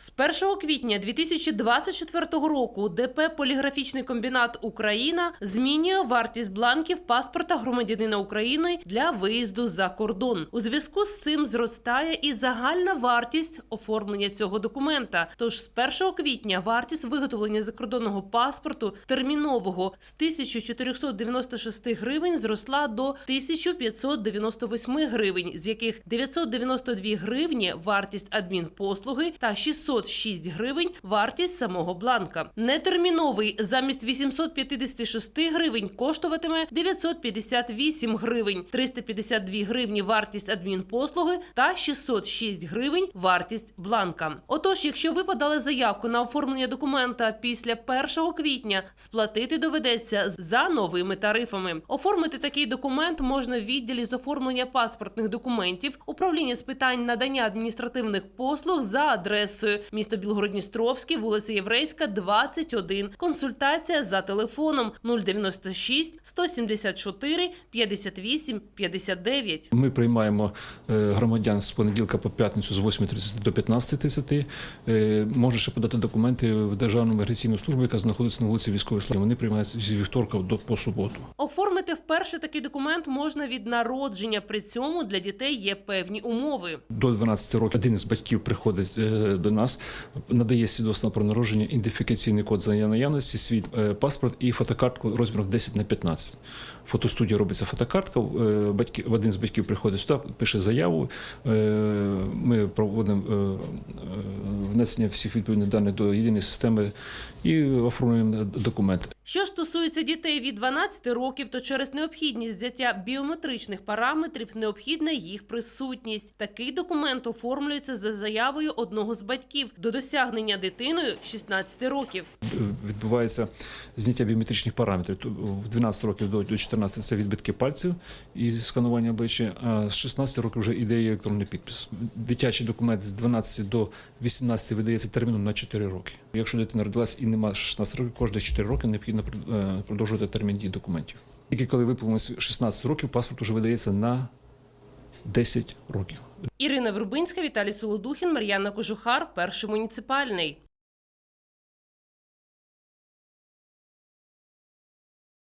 З 1 квітня 2024 року ДП Поліграфічний комбінат Україна змінює вартість бланків паспорта громадянина України для виїзду за кордон. У зв'язку з цим зростає і загальна вартість оформлення цього документа. Тож з 1 квітня вартість виготовлення закордонного паспорту термінового з 1496 гривень зросла до 1598 гривень, з яких 992 гривні вартість адмінпослуги та 606 гривень вартість самого бланка. Нетерміновий замість 856 гривень коштуватиме 958 гривень, 352 гривні вартість адмінпослуги та 606 гривень вартість бланка. Отож, якщо ви подали заявку на оформлення документа після 1 квітня, сплатити доведеться за новими тарифами. Оформити такий документ можна в відділі з оформлення паспортних документів управління з питань надання адміністративних послуг за адресою місто Білгородністровський, вулиця Єврейська, 21. Консультація за телефоном 096 174 58 59. Ми приймаємо е, громадян з понеділка по п'ятницю з 8.30 до 15.30. Е, Може ще подати документи в Державну міграційну службу, яка знаходиться на вулиці Військової Слави. Вони приймаються з вівторка до по суботу. Оформити вперше такий документ можна від народження. При цьому для дітей є певні умови. До 12 років один із батьків приходить е, до нас, надає свідоцтво про народження, ідентифікаційний код за наявності, свій е, паспорт і фотокартку розміром 10 на 15. В фотостудії робиться фотокартка. е, Батьки, один з батьків приходить сюди, пише заяву. е, Ми проводимо внесення всіх відповідних даних до єдиної системи і оформлюємо документи. Що ж стосується дітей від 12 років, то через необхідність взяття біометричних параметрів необхідна їх присутність. Такий документ оформлюється за заявою одного з батьків до досягнення дитиною 16 років. відбувається зняття біометричних параметрів. В 12 років до до 14 це відбитки пальців і сканування обличчя, а з 16 років вже іде електронний підпис. Дитячий документ з 12 до 18 видається терміном на 4 роки. Якщо дитина родилась і немає 16 років, кожні 4 роки необхідно е, продовжувати термін дії документів. Тільки коли виповнилось 16 років, паспорт вже видається на 10 років. Ірина Вербинська, Віталій Солодухін, Мар'яна Кожухар, перший муніципальний.